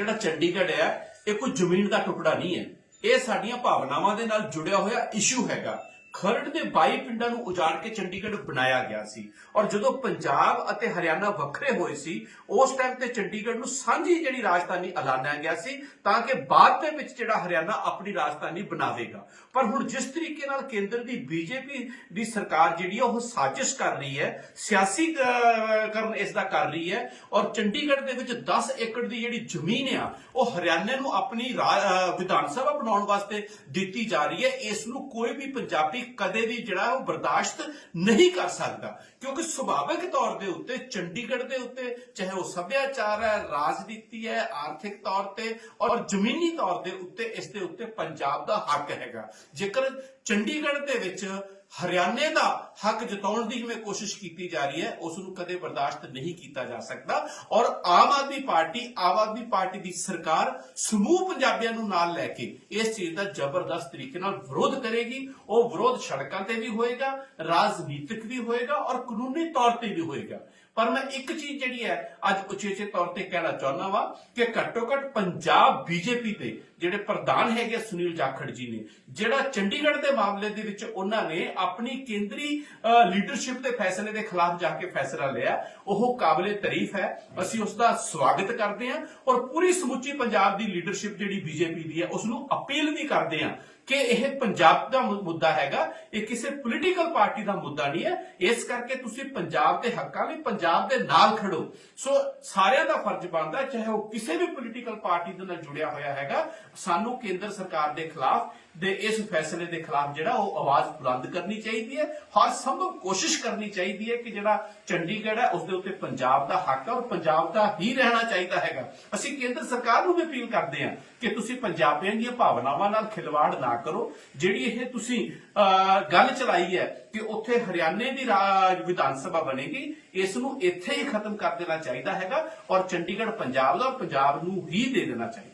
ਜਿਹੜਾ ਚੰਡੀਗੜ੍ਹ ਹੈ ਇਹ ਕੋਈ ਜ਼ਮੀਨ ਦਾ ਟੁਕੜਾ ਨਹੀਂ ਹੈ। ਇਹ ਸਾਡੀਆਂ ਭਾਵਨਾਵਾਂ ਦੇ ਨਾਲ ਜੁੜਿਆ ਹੋਇਆ ਇਸ਼ੂ ਹੈਗਾ। ਖਰੜ ਦੇ 22 ਪਿੰਡਾਂ ਨੂੰ ਉਜਾੜ ਕੇ ਚੰਡੀਗੜ੍ਹ ਬਣਾਇਆ ਗਿਆ ਸੀ। ਔਰ ਜਦੋਂ ਪੰਜਾਬ ਅਤੇ ਹਰਿਆਣਾ ਵੱਖਰੇ ਹੋਏ ਸੀ, ਉਸ ਟਾਈਮ ਤੇ ਚੰਡੀਗੜ੍ਹ ਨੂੰ ਸਾਂਝੀ ਜਿਹੜੀ ਰਾਜਧਾਨੀ ਐਲਾਨਿਆ ਗਿਆ ਸੀ, ਤਾਂ ਕਿ ਬਾਅਦ ਦੇ ਵਿੱਚ ਜਿਹੜਾ ਹਰਿਆਣਾ ਆਪਣੀ ਰਾਜਧਾਨੀ ਬਣਾਵੇਗਾ। ਪਰ ਹੁਣ ਜਿਸ ਤਰੀਕੇ ਨਾਲ ਕੇਂਦਰ ਦੀ ਬੀਜੇਪੀ ਦੀ ਸਰਕਾਰ ਜਿਹੜੀ ਹੈ ਉਹ ਸਾਜ਼ਿਸ਼ ਕਰ ਰਹੀ ਹੈ, ਸਿਆਸੀ ਕਰਨ ਇਸ ਦਾ ਕਰ ਰਹੀ ਹੈ, ਔਰ ਚੰਡੀਗੜ੍ਹ ਦੇ ਵਿੱਚ 10 ਏਕੜ ਦੀ ਜਿਹੜੀ ਜ਼ਮੀਨ ਆ, ਉਹ ਹਰਿਆਣੇ ਨੂੰ ਆਪਣੀ ਰਾ- ਵਿਧਾਨ ਸਭਾ ਬਣਾਉਣ ਵਾਸਤੇ ਦਿੱਤੀ ਜਾ ਰਹੀ ਹੈ। ਇਸ ਨੂੰ ਕੋਈ ਵੀ ਪੰਜਾਬੀ ਕਦੇ ਵੀ ਜਿਹੜਾ ਉਹ ਬਰਦਾਸ਼ਤ ਨਹੀਂ ਕਰ ਸਕਦਾ। ਕਿਉਂਕਿ ਸੁਭਾਵਿਕ ਤੌਰ ਦੇ ਉੱਤੇ, ਚੰਡੀਗੜ੍ਹ ਦੇ ਉੱਤੇ, ਚਾਹੇ ਉਹ ਸੱਭਿਆਚਾਰ ਹੈ, ਰਾਜਨੀਤੀ ਹੈ, ਆਰਥਿਕ ਤੌਰ ਤੇ ਔਰ ਜ਼ਮੀਨੀ ਤੌਰ ਦੇ ਉੱਤੇ, ਇਸ ਦੇ ਉੱਤੇ ਪੰਜਾਬ ਦਾ ਹੱਕ ਹੈਗਾ। ਜੇਕਰ ਚੰਡੀਗੜ੍ਹ ਦੇ ਵਿੱਚ ਹਰਿਆਣੇ ਦਾ ਹੱਕ ਜਤਾਉਣ ਦੀ ਜਿਵੇਂ ਕੋਸ਼ਿਸ਼ ਕੀਤੀ ਜਾ ਰਹੀ ਹੈ ਉਸ ਨੂੰ ਕਦੇ ਬਰਦਾਸ਼ਤ ਨਹੀਂ ਕੀਤਾ ਜਾ ਸਕਦਾ। ਔਰ ਆਮ ਆਦਮੀ ਪਾਰਟੀ, ਆਮ ਆਦਮੀ ਪਾਰਟੀ ਦੀ ਸਰਕਾਰ ਸਮੂਹ ਪੰਜਾਬੀਆਂ ਨੂੰ ਨਾਲ ਲੈ ਕੇ ਇਸ ਚੀਜ਼ ਦਾ ਜ਼ਬਰਦਸਤ ਤਰੀਕੇ ਨਾਲ ਵਿਰੋਧ ਕਰੇਗੀ। ਉਹ ਵਿਰੋਧ ਸੜਕਾਂ ਤੇ ਵੀ ਹੋਏਗਾ, ਰਾਜਨੀਤਿਕ ਵੀ ਹੋਏਗਾ ਔਰ ਕਾਨੂੰਨੀ ਤੌਰ ਤੇ ਵੀ ਹੋਏਗਾ। ਪਰ ਮੈਂ ਇੱਕ ਚੀਜ਼ ਜਿਹੜੀ ਹੈ ਅੱਜ ਉਚੇਚੇ ਤੌਰ ਤੇ ਕਹਿਣਾ ਚਾਹੁੰਦਾ ਵਾ ਕਿ ਘੱਟੋ ਘੱਟ ਪੰਜਾਬ ਬੀਜੇਪੀ ਦੇ ਜਿਹੜੇ ਪ੍ਰਧਾਨ ਹੈਗੇ ਸੁਨੀਲ ਜਾਖੜ ਜੀ ਨੇ, ਜਿਹੜਾ ਚੰਡੀਗੜ੍ਹ ਦੇ ਮਾਮਲੇ ਦੇ ਵਿੱਚ ਉਹਨਾਂ ਨੇ ਆਪਣੀ ਕੇਂਦਰੀ ਲੀਡਰਸ਼ਿਪ ਦੇ ਫੈਸਲੇ ਦੇ ਖਿਲਾਫ ਜਾ ਕੇ ਫੈਸਲਾ ਲਿਆ, ਉਹ ਕਾਬਲੇ ਤਾਰੀਫ ਹੈ, ਅਸੀਂ ਉਸ ਦਾ ਸਵਾਗਤ ਕਰਦੇ ਹਾਂ ਔਰ ਪੂਰੀ ਸਮੁੱਚੀ ਪੰਜਾਬ ਦੀ ਲੀਡਰਸ਼ਿਪ ਜਿਹੜੀ ਬੀਜੇਪੀ ਦੀ ਹੈ ਉਸ ਨੂੰ ਅਪੀਲ ਵੀ ਕਰਦੇ ਹਾਂ ਕਿ ਇਹ ਪੰਜਾਬ ਦਾ ਮੁੱਦਾ ਹੈਗਾ, ਇਹ ਕਿਸੇ ਪੋਲੀਟੀਕਲ ਪਾਰਟੀ ਦਾ ਮੁੱਦਾ ਨਹੀਂ ਹੈ, ਇਸ ਕਰਕੇ ਤੁਸੀਂ ਪੰਜਾਬ ਦੇ ਹੱਕਾਂ ਲਈ ਪੰਜਾਬ ਦੇ ਨਾਲ ਖੜੋ। ਸੋ ਸਾਰਿਆਂ ਦਾ ਫਰਜ਼ ਬਣਦਾ, ਚਾਹੇ ਉਹ ਕਿਸੇ ਵੀ ਪੋਲੀਟੀਕਲ ਪਾਰਟੀ ਦੇ ਨਾਲ ਜੁੜਿਆ ਹੋਇਆ ਹੈਗਾ, ਸਾਨੂੰ ਕੇਂਦਰ ਸਰਕਾਰ ਦੇ ਖਿਲਾਫ ਦੇ ਇਸ ਫੈਸਲੇ ਦੇ ਖਿਲਾਫ ਜਿਹੜਾ ਉਹ ਆਵਾਜ਼ ਬੁਲੰਦ ਕਰਨੀ ਚਾਹੀਦੀ ਹੈ। ਹਰ ਸੰਭਵ ਕੋਸ਼ਿਸ਼ ਕਰਨੀ ਚਾਹੀਦੀ ਹੈ ਕਿ ਜਿਹੜਾ ਚੰਡੀਗੜ੍ਹ ਹੈ, ਉਸ ਦੇ ਉੱਤੇ ਪੰਜਾਬ ਦਾ ਹੱਕ ਹੈ ਔਰ ਪੰਜਾਬ ਦਾ ਹੀ ਰਹਿਣਾ ਚਾਹੀਦਾ ਹੈਗਾ। ਅਸੀਂ ਕੇਂਦਰ ਸਰਕਾਰ ਨੂੰ ਵੀ ਅਪੀਲ ਕਰਦੇ ਹਾਂ ਕਿ ਤੁਸੀਂ ਪੰਜਾਬੀਆਂ ਦੀਆਂ ਭਾਵਨਾਵਾਂ ਨਾਲ ਖਿਲਵਾੜ ਨਾ ਕਰੋ। ਜਿਹੜੀ ਇਹ ਤੁਸੀਂ ਗੱਲ ਚਲਾਈ ਹੈ ਕਿ ਉੱਥੇ ਹਰਿਆਣੇ ਦੀ ਰਾਜ ਵਿਧਾਨ ਸਭਾ ਬਣੇਗੀ, ਇਸ ਨੂੰ ਇੱਥੇ ਹੀ ਖਤਮ ਕਰ ਦੇਣਾ ਚਾਹੀਦਾ ਹੈਗਾ ਔਰ ਚੰਡੀਗੜ੍ਹ ਪੰਜਾਬ ਦਾ ਔਰ ਪੰਜਾਬ ਨੂੰ ਹੀ ਦੇ ਦੇਣਾ ਚਾਹੀਦਾ।